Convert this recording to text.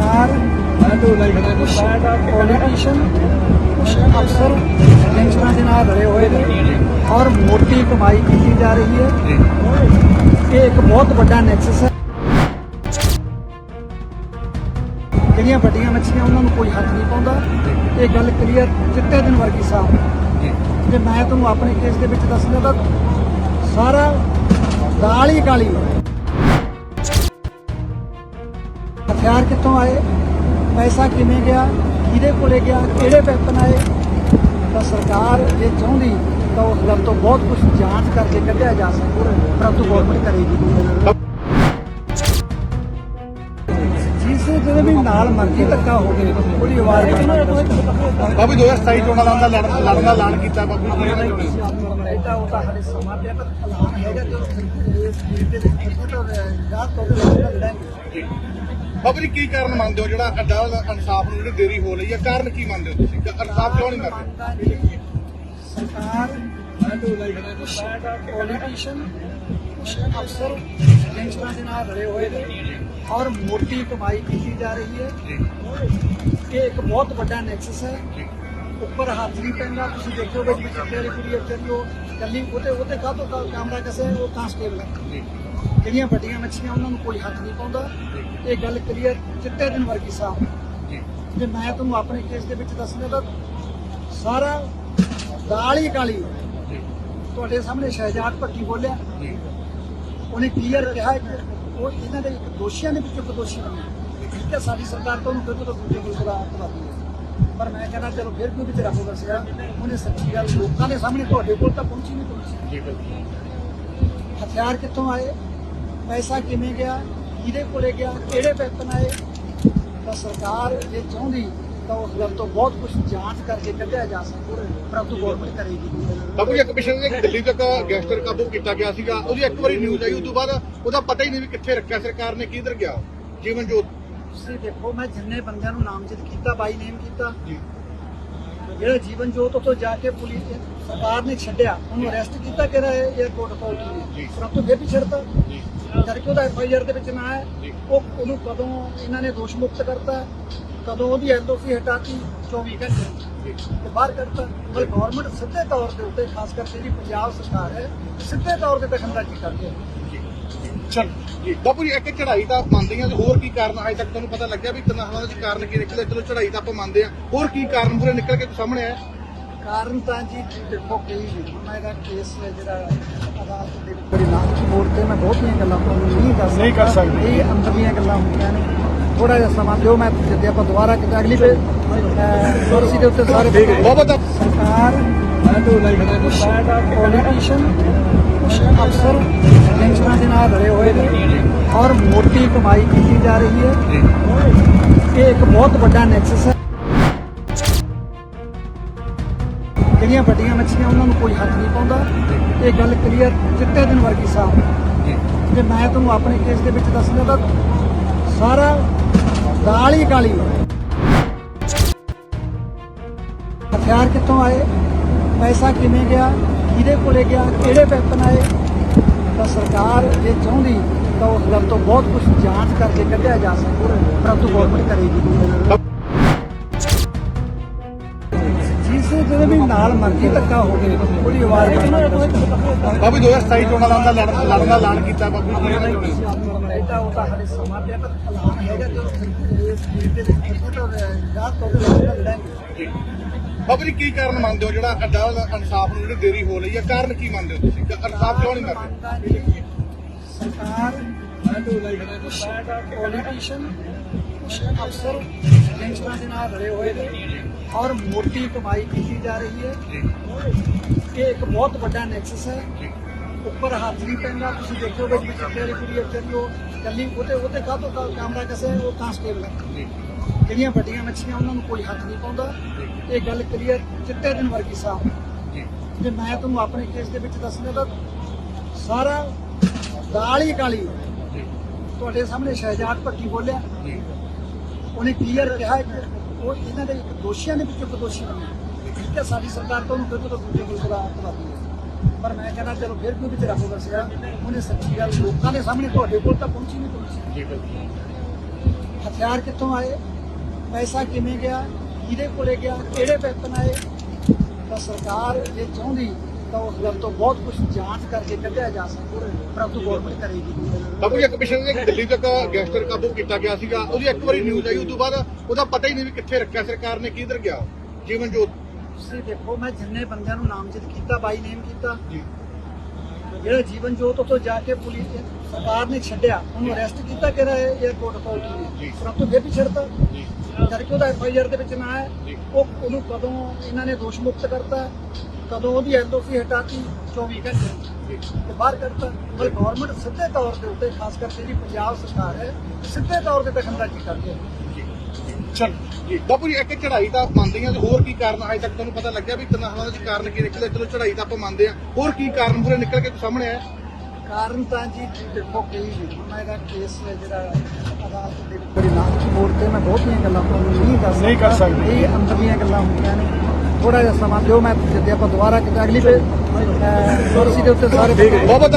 ਸਰਕਾਰ ਕੁਛ ਪੋਲੀਟੀਸ਼ੀਅਨ ਕੁਛ ਅਫਸਰ ਗੈਂਗਸਟਰਾਂ ਦੇ ਨਾਲ ਰਲੇ ਹੋਏ ਨੇ ਔਰ ਮੋਟੀ ਕਮਾਈ ਕੀਤੀ ਜਾ ਰਹੀ ਹੈ। ਇਹ ਇੱਕ ਬਹੁਤ ਵੱਡਾ ਨੈਕਸਸ ਹੈ। ਜਿਹੜੀਆਂ ਵੱਡੀਆਂ ਮੱਛੀਆਂ ਉਹਨਾਂ ਨੂੰ ਕੋਈ ਹੱਥ ਨਹੀਂ ਪਾਉਂਦਾ। ਇਹ ਗੱਲ ਕਲੀਅਰ ਚਿੱਟੇ ਦਿਨ ਵਰਗੀ ਸਾਫ਼ ਜੇ। ਮੈਂ ਤੁਹਾਨੂੰ ਆਪਣੇ ਕੇਸ ਦੇ ਵਿੱਚ ਦੱਸਣਾ ਤਾਂ ਸਾਰਾ ਦਾਲ ਹੀ ਕਾਲੀ ਹਥਿਆਰ ਕਿੱਥੋਂ ਆਏ? ਪੈਸਾ ਕਿਵੇਂ ਗਿਆ? ਕਿਹਦੇ ਕੋਲੇ ਗਿਆ? ਕਿਹੜੇ ਵੈਪਨ ਆਏ? ਤਾਂ ਸਰਕਾਰ ਜੇ ਚਾਹੁੰਦੀ ਤਾਂ ਉਸ ਗੱਲ ਤੋਂ ਬਹੁਤ ਕੁਝ ਜਾਂਚ ਕਰਕੇ ਕੱਢਿਆ ਜਾ ਸਕਦਾ ਪਰੰਤੂ ਗਵਰਨਮੈਂਟ ਕਰੇਗੀ। ਜਿਸ ਜਿਹੜੇ ਵੀ ਨਾਲ ਮਰਜ਼ੀ ਧੱਕਾ ਹੋ ਗਏ ਉਹਦੀ ਆਵਾਜ਼ ਬਾਬੂ 2027 ਚੋਣਾਂ ਦਾ ਲੜਨ ਦਾ ਐਲਾਨ ਕੀਤਾ ਬਾਬੂ ਜੀ ਨੇ। ਇਹਦਾ ਉਹ ਤਾਂ ਹਲੇ ਸਮਾਂ ਪਿਆ ਪਰ ਐਲਾਨ ਹੈਗਾ ਜੋ ਇਸ ਦੇ ਵਿੱਚ ਤਾਂ ਯਾਦ ਤੋਂ ਬਾਬੂ ਜੀ ਕੀ ਕਾਰਨ ਮੰਨਦੇ ਹੋ? ਜਿਹੜਾ ਅੱਡਾ ਇਨਸਾਫ ਨੂੰ ਜਿਹੜੀ ਦੇਰੀ ਹੋ ਰਹੀ ਹੈ ਕਾਰਨ ਕੀ ਮੰਨਦੇ ਹੋ ਤੁਸੀਂ? ਕਿ ਇਨਸਾਫ ਕਿਉਂ ਨਹੀਂ ਰਿਹਾ ਸਰਕਾਰ ਕੁਛ ਪੋਲੀਟੀਸ਼ੀਅਨ ਕੁਛ ਅਫਸਰ ਗੈਂਗਸਟਰਾਂ ਦੇ ਨਾਲ ਰਲੇ ਹੋਏ ਨੇ ਔਰ ਮੋਟੀ ਕਮਾਈ ਕੀਤੀ ਜਾ ਰਹੀ ਹੈ। ਇਹ ਇੱਕ ਬਹੁਤ ਵੱਡਾ ਨੈਕਸਸ ਹੈ। ਉੱਪਰ ਹੱਥ ਨਹੀਂ ਪੈਂਦਾ। ਤੁਸੀਂ ਦੇਖੋ ਵਿੱਚ ਵਿੱਚ ਜਿਹੜੀ ਕੁੜੀ ਦੀ ਉਹ ਕੱਲੀ ਉਹਦੇ ਉਹਦੇ ਕਾਹਤੋਂ ਕਾ- ਕੈਮਰਾ ਕਿਸੇ ਉਹ ਕਾਂਸਟੇਬਲ ਹੈ। ਜਿਹੜੀਆਂ ਵੱਡੀਆਂ ਮੱਛੀਆਂ ਉਹਨਾਂ ਨੂੰ ਕੋਈ ਹੱਥ ਨਹੀਂ ਪਾਉਂਦਾ। ਇਹ ਗੱਲ ਕਲੀਅਰ ਚਿੱਟੇ ਦਿਨ ਵਰਗੀ ਸਾਫ਼। ਜੇ। ਮੈਂ ਤੁਹਾਨੂੰ ਆਪਣੇ ਕੇਸ ਦੇ ਵਿੱਚ ਦੱਸਣਾ ਤਾਂ ਸਾਰਾ ਦਾਲ ਹੀ ਕਾਲੀ। ਤੁਹਾਡੇ ਸਾਹਮਣੇ ਸ਼ਹਿਜਾਦ ਭੱਟੀ ਬੋਲਿਆ। ਉਹਨੇ ਕਲੀਅਰ ਕਿਹਾ ਕਿ ਉਹ ਇਹਨਾਂ ਦੇ ਇੱਕ ਦੋਸ਼ੀਆਂ ਦੇ ਵਿੱਚੋਂ ਇੱਕ ਦੋਸ਼ੀ ਬਣਿਆ ਠੀਕ ਹੈ ਸਾਡੀ ਸਰਕਾਰ ਤੋਂ ਉਹਨੂੰ ਫਿਰ ਤੋਂ ਦੂਜੇ ਮੁਲਕ ਦਾ ਅੱਤਵਾਦੀ ਹੈ ਪਰ ਮੈਂ ਕਹਿੰਦਾ ਚਲੋ ਫਿਰ ਵੀ ਵਿੱਚ ਰੱਖੋ ਦੱਸਿਆ ਉਹਨੇ ਸੱਚੀ ਗੱਲ ਲੋਕਾਂ ਦੇ ਸਾਹਮਣੇ ਤੁਹਾਡੇ ਕੋਲ ਤਾਂ ਪਹੁੰਚੀ ਨਹੀਂ ਪਹੁੰਚੀ। ਹਥਿਆਰ ਕਿੱਥੋਂ ਆਏ? ਪੈਸਾ ਕਿਵੇਂ ਗਿਆ ਕਿਹਦੇ ਕੋਲੇ ਗਿਆ ਕਿਹੜੇ ਵੈਪਨ ਆਏ ਤਾਂ ਸਰਕਾਰ ਜੇ ਚਾਹੁੰਦੀ ਤਾਂ ਉਸ ਗੱਲ ਤੋਂ ਬਹੁਤ ਕੁਝ ਜਾਂਚ ਕਰਕੇ ਕੱਢਿਆ ਜਾ ਸਕਦਾ ਪਰੰਤੂ ਗਵਰਨਮੈਂਟ ਕਰੇਗੀ। ਬਾਬੂ ਜੀ ਪਿਛਲੇ ਦਿਨ ਦਿੱਲੀ ਤੱਕ ਗੈਂਗਸਟਰ ਕਾਬੂ ਕੀਤਾ ਗਿਆ ਸੀਗਾ ਉਹਦੀ ਇੱਕ ਵਾਰੀ ਨਿਊਜ਼ ਆਈ ਉਸ ਤੋਂ ਬਾਅਦ ਉਹਦਾ ਪਤਾ ਹੀ ਨਹੀਂ ਵੀ ਕਿੱਥੇ ਰੱਖਿਆ ਸਰਕਾਰ ਨੇ ਕਿੱਧਰ ਗਿਆ ਜੀਵਨ ਜੋਤ। ਤੁਸੀਂ ਦੇਖੋ ਮੈਂ ਜਿੰਨੇ ਬੰਦਿਆਂ ਨੂੰ ਨਾਮਜ਼ਦ ਕੀਤਾ ਬਾਈ ਨੇਮ ਕੀਤਾ ਜਿਹੜਾ ਜੀਵਨ ਜੋਤ ਤੋਂ ਜਾ ਕੇ ਪੁਲਿਸ ਨੇ ਸਰਕਾਰ ਨੇ ਛੱਡਿਆ ਉਹਨੂੰ ਅਰੈਸਟ ਕੀਤਾ ਕਿ 에어ਪੋਰਟ ਅਥਾਰਟੀ ਨੇ। ਪਰੰਤੂ ਫਿਰ ਵੀ ਛੱਡਤਾ। ਜੀ ਜਦ ਕਿ ਉਹਦਾ ਐਫਆਈਆਰ ਦੇ ਵਿੱਚ ਨਾ ਹੈ। ਉਹ ਉਹਨੂੰ ਕਦੋਂ ਇਹਨਾਂ ਨੇ ਦੋਸ਼ ਮੁਕਤ ਕਰਤਾ ਕਦੋਂ ਉਹਦੀ ਐਲਓਸੀ ਹਟਾਤੀ 24 ਘੰਟੇ। ਤੇ ਬਾਹਰ ਕੱਢਤਾ। ਪਰ ਗਵਰਨਮੈਂਟ ਸਿੱਧੇ ਤੌਰ ਦੇ ਉੱਤੇ ਖਾਸ ਕਰਕੇ ਜਿਹੜੀ ਪੰਜਾਬ ਸਰਕਾਰ ਹੈ ਸਿੱਧੇ ਤੌਰ ਤੇ ਦਖਲਅੰਦਾਜ਼ੀ ਕਰਦੀ ਹੈ ਚਲ। ਜੀ। ਬਾਪੂ ਜੀ ਇੱਕ ਚੜਾਈ ਤਾਂ ਮੰਨਦੇ ਆ ਤੇ ਹੋਰ ਕੀ ਕਾਰਨ ਅਜੇ ਤੱਕ ਤੁਹਾਨੂੰ ਪਤਾ ਲੱਗਿਆ ਵੀ ਤਨਾਹਾਂ ਦੇ ਕਾਰਨ ਕੀ ਨਿਕਲੇ ਚਲੋ ਚੜਾਈ ਤਾਂ ਆਪਾਂ ਮੰਨਦੇ ਆ ਹੋਰ ਕੀ ਕਾਰਨ ਪੂਰੇ ਨਿਕਲ ਕੇ ਸਾਹਮਣੇ ਆਇਆ? ਕਾਰਨ ਤਾਂ ਜੀ ਦੇਖੋ ਕਈ ਵੀ ਮੈਂ ਇਹਦਾ ਕੇਸ ਹੈ ਜਿਹੜਾ ਅਦਾਲਤ ਦੇ ਵਿੱਚ ਬੜੀ ਲਾਂਚ ਮੋੜ ਤੇ ਮੈਂ ਬਹੁਤੀਆਂ ਗੱਲਾਂ ਤੁਹਾਨੂੰ ਨਹੀਂ ਦੱਸ ਨਹੀਂ ਕਰ ਸਕਦਾ। ਸਕਦੇ। ਇਹ ਅੰਦਰਲੀਆਂ ਗੱਲਾਂ ਹੁੰਦੀਆਂ ਨੇ। ਥੋੜਾ ਜਿਹਾ ਸਮਾਂ ਦਿਓ ਮੈਂ ਜਿੱਦੇ ਆਪਾਂ ਦੁਬਾਰਾ ਕਿਤੇ ਅਗਲੀ ਪੇ ਕੁਰਸੀ ਦੇ ਉੱਤੇ ਸਾਰੇ ਬਹੁਤ ਬਹੁਤ ਸਰਕਾਰ ਕੁਛ ਪੋਲੀਟੀਸ਼ੀਅਨ ਕੁਛ ਅਫਸਰ ਗੈਂਗਸਟਰਾਂ ਦੇ ਨਾਲ ਰਲੇ ਹੋਏ ਨੇ ਔਰ ਮੋਟੀ ਕਮਾਈ ਕੀਤੀ ਜਾ ਰਹੀ ਹੈ। ਇਹ ਇੱਕ ਬਹੁਤ ਵੱਡਾ ਨੈਕਸਸ ਹੈ। ਜਿਹੜੀਆਂ ਵੱਡੀਆਂ ਮੱਛੀਆਂ ਉਹਨਾਂ ਨੂੰ ਕੋਈ ਹੱਥ ਨਹੀਂ ਪਾਉਂਦਾ। ਇਹ ਗੱਲ ਕਲੀਅਰ ਚਿੱਟੇ ਦਿਨ ਵਰਗੀ ਸਾਫ਼। ਜੇ। ਮੈਂ ਤੁਹਾਨੂੰ ਆਪਣੇ ਕੇਸ ਦੇ ਵਿੱਚ ਦੱਸਣਾ ਤਾਂ ਸਾਰਾ ਦਾਲ ਹੀ ਕਾਲੀ। ਹਥਿਆਰ ਕਿੱਥੋਂ ਆਏ? ਪੈਸਾ ਕਿਵੇਂ ਗਿਆ? ਕਿਹਦੇ ਕੋਲੇ ਗਿਆ? ਕਿਹੜੇ ਵੈਪਨ ਆਏ? ਤਾਂ ਸਰਕਾਰ ਜੇ ਚਾਹੁੰਦੀ ਤਾਂ ਉਸ ਗੱਲ ਤੋਂ ਬਹੁਤ ਕੁਝ ਜਾਂਚ ਕਰਕੇ ਕੱਢਿਆ ਜਾ ਸਕਦਾ ਪਰੰਤੂ ਗਵਰਨਮੈਂਟ ਕਰੇਗੀ ਜਿਸ ਜਿਹੜੇ ਵੀ ਨਾਲ ਮਰਜ਼ੀ ਧੱਕਾ ਹੋ ਗਏ ਉਹਦੀ ਆਵਾਜ਼ ਬਣਾਉਣੀ ਬਾਬੂ 2027 ਚੋਣਾਂ ਦਾ ਲੜਨ ਲੜਨ ਦਾ ਐਲਾਨ ਕੀਤਾ ਬਾਬੂ ਜੀ ਨੇ। ਇਹਦਾ ਉਹ ਤਾਂ ਹਲੇ ਸਮਾਂ ਪਿਆ ਪਰ ਐਲਾਨ ਹੈਗਾ ਜੋ ਇਸ ਚੀਜ਼ ਦੇ ਵਿੱਚ ਤਾਂ ਯਾਦ ਤੋਂ ਲੜਾਂਗੇ। ਬਾਬੂ ਜੀ ਕੀ ਕਾਰਨ ਮੰਨਦੇ ਹੋ ਜਿਹੜਾ ਅੱਡਾ ਇਨਸਾਫ ਨੂੰ ਜਿਹੜੀ ਦੇਰੀ ਹੋ ਰਹੀ ਹੈ? ਕਾਰਨ ਕੀ ਮੰਨਦੇ ਹੋ ਤੁਸੀਂ? ਕਿ ਇਨਸਾਫ ਕਿਉਂ ਨਹੀਂ ਰਿਹਾ ਸਰਕਾਰ ਪੋਲੀਟੀਸ਼ੀਅਨ ਕੁਛ ਅਫਸਰ ਗੈਂਗਸਟਰਾਂ ਦੇ ਨਾਲ ਰਲੇ ਹੋਏ ਨੇ ਔਰ ਮੋਟੀ ਕਮਾਈ ਕੀਤੀ ਜਾ ਰਹੀ ਹੈ ਇਹ ਇੱਕ ਬਹੁਤ ਵੱਡਾ ਨੈਕਸਸ ਹੈ ਉੱਪਰ ਹੱਥ ਨਹੀਂ ਪੈਂਦਾ ਤੁਸੀਂ ਦੇਖੋ ਵਿੱਚ ਵਿੱਚ ਕੁੜੀ ਇੱਥੇ ਦੀ ਕੱਲੀ ਉਹਦੇ ਉਹਦੇ ਕਾਹਤੋਂ ਕਾ- ਕੈਮਰਾ ਕਸੇ ਉਹ ਕਾਂਸਟੇਬਲ ਹੈ ਜਿਹੜੀਆਂ ਵੱਡੀਆਂ ਮੱਛੀਆਂ ਉਹਨਾਂ ਨੂੰ ਕੋਈ ਹੱਥ ਨਹੀਂ ਪਾਉਂਦਾ ਇਹ ਗੱਲ ਕਲੀਅਰ ਚਿੱਟੇ ਦਿਨ ਵਰਗੀ ਸਾਫ਼ ਜੇ ਮੈਂ ਤੁਹਾਨੂੰ ਆਪਣੇ ਕੇਸ ਦੇ ਵਿੱਚ ਦੱਸਣਾ ਤਾਂ ਸਾਰਾ ਦਾਲ ਹੀ ਕਾਲੀ ਤੁਹਾਡੇ ਸਾਹਮਣੇ ਸ਼ਹਿਜਾਦ ਭੱਟੀ ਬੋਲਿਆ। ਉਹਨੇ ਕਲੀਅਰ ਕਿਹਾ ਕਿ ਉਹ ਇਹਨਾਂ ਦੇ ਇੱਕ ਦੋਸ਼ੀਆਂ ਦੇ ਵਿੱਚੋਂ ਇੱਕ ਦੋਸ਼ੀ ਬਣਿਆ ਠੀਕ ਹੈ ਸਾਡੀ ਸਰਕਾਰ ਤੋਂ ਉਹਨੂੰ ਫਿਰ ਤੋਂ ਦੂਜੇ ਮੁਲਕ ਦਾ ਅੱਤਵਾਦੀ ਹੈ। ਪਰ ਮੈਂ ਕਹਿੰਦਾ ਚਲੋ ਫਿਰ ਵੀ ਵਿੱਚ ਰੱਖੋ ਦੱਸਿਆ ਉਹਨੇ ਸੱਚੀ ਗੱਲ ਲੋਕਾਂ ਦੇ ਸਾਹਮਣੇ ਤੁਹਾਡੇ ਕੋਲ ਤਾਂ ਪਹੁੰਚੀ ਨਹੀਂ ਪਹੁੰਚੀ ਹਥਿਆਰ ਕਿੱਥੋਂ ਆਏ? ਪੈਸਾ ਕਿਵੇਂ ਗਿਆ? ਕਿਹਦੇ ਕੋਲੇ ਗਿਆ? ਕਿਹੜੇ ਵੈਪਨ ਆਏ? ਤਾਂ ਸਰਕਾਰ ਜੇ ਚਾਹੁੰਦੀ ਤਾਂ ਉਸ ਗੱਲ ਤੋਂ ਬਹੁਤ ਕੁਝ ਜਾਂਚ ਕਰਕੇ ਕੱਢਿਆ ਜਾ ਸਕਦਾ ਪਰੰਤੂ ਗੌਰਮੈਂਟ ਕਰੇਗੀ। ਬਾਪੂ ਜੀ ਪਿਛਲੇ ਦਿਨ ਦਿੱਲੀ ਤੱਕ ਗੈਂਗਸਟਰ ਕਾਬੂ ਕੀਤਾ ਗਿਆ ਸੀਗਾ। ਉਹਦੀ ਇੱਕ ਵਾਰੀ ਨਿਊਜ਼ ਆਈ ਉਸ ਤੋਂ ਬਾਅਦ ਉਹਦਾ ਪਤਾ ਹੀ ਨਹੀਂ ਵੀ ਕਿੱਥੇ ਰੱਖਿਆ ਸਰਕਾਰ ਨੇ ਕਿੱਧਰ ਗਿਆ। ਜੀਵਨ ਜੋਤ ਤੁਸੀਂ ਦੇਖੋ ਮੈਂ ਜਿੰਨੇ ਬੰਦਿਆਂ ਨੂੰ ਨਾਮਜ਼ਦ ਕੀਤਾ ਬਾਈ ਨੇਮ ਕੀਤਾ ਜਿਹੜਾ ਜੀਵਨ ਜੋਤ ਤੋਂ ਜਾ ਕੇ ਪੁਲਿਸ ਨੇ ਸਰਕਾਰ ਨੇ ਛੱਡਿਆ ਉਹਨੂੰ ਅਰੈਸਟ ਕੀਤਾ ਕਿਹੜਾ 에어ਪੋਰਟ ਅਥਾਰਟੀ ਜੀ। ਨੇ ਪਰੰਤੂ ਫਿਰ ਵੀ ਛੱਡਤਾ। ਜੀ। ਜਦ ਕਿ ਉਹਦਾ ਐਫ ਆਈ ਆਰ ਦੇ ਵਿੱਚ ਨਾ ਹੈ। ਉਹ ਉਹਨੂੰ ਕਦੋਂ ਇਹਨਾਂ ਨੇ ਦੋਸ਼ ਮੁਕਤ ਕਰਤਾ ਕਦੋਂ ਉਹਦੀ ਐਲਓਸੀ ਹਟਾਤੀ 24 ਘੰਟੇ। ਤੇ ਬਾਹਰ ਕਰਤਾ ਪਰ ਗਵਰਨਮੈਂਟ ਸਿੱਧੇ ਤੌਰ ਦੇ ਉੱਤੇ ਖਾਸ ਕਰਕੇ ਜਿਹੜੀ ਪੰਜਾਬ ਸਰਕਾਰ ਹੈ ਸਿੱਧੇ ਤੌਰ ਤੇ ਦਖਲਅੰਦਾਜ਼ੀ ਕਰਦੀ ਹੈ। ਚਲ। ਜੀ। ਬਾਪੂ ਜੀ ਇੱਕ ਚੜਾਈ ਤਾਂ ਮੰਨਦੇ ਆ ਤੇ ਹੋਰ ਕੀ ਕਾਰਨ ਅਜੇ ਤੱਕ ਤੁਹਾਨੂੰ ਪਤਾ ਲੱਗਿਆ ਵੀ ਤਨਾਹਾਂ ਦਾ ਕਾਰਨ ਕੀ ਨਿਕਲਿਆ ਚਲੋ ਚੜਾਈ ਤਾਂ ਆਪਾਂ ਮੰਨਦੇ ਆ ਹੋਰ ਕੀ ਕਾਰਨ ਪੂਰੇ ਨਿਕਲ ਕੇ ਸਾਹਮਣੇ ਆਇਆ? ਕਾਰਨ ਤਾਂ ਜੀ ਦੇਖੋ ਕਈ ਹੁਣ ਇਹਦਾ ਕੇਸ ਹੈ ਜਿਹੜਾ ਅਦਾਲਤ ਦੇ ਬੜੀ ਲਾਂਚ ਮੋੜ ਤੇ ਮੈਂ ਬਹੁਤੀਆਂ ਗੱਲਾਂ ਤੁਹਾਨੂੰ ਨਹੀਂ ਦੱਸ ਨਹੀਂ ਕਰ ਸਕਦਾ। ਇਹ ਅੰਦਰਲੀਆਂ ਗੱਲਾਂ ਹੁੰਦੀਆਂ ਨੇ। ਥੋੜਾ ਜਿਹਾ ਸਮਾਂ ਦਿਓ ਮੈਂ ਜਿੱਦੇ ਆਪਾਂ ਦੁਬਾਰਾ ਕਿਤੇ ਅਗਲੀ ਵੇ ਕੁਰਸੀ ਦੇ ਉੱਤੇ ਸਾਰੇ ਬਹੁਤ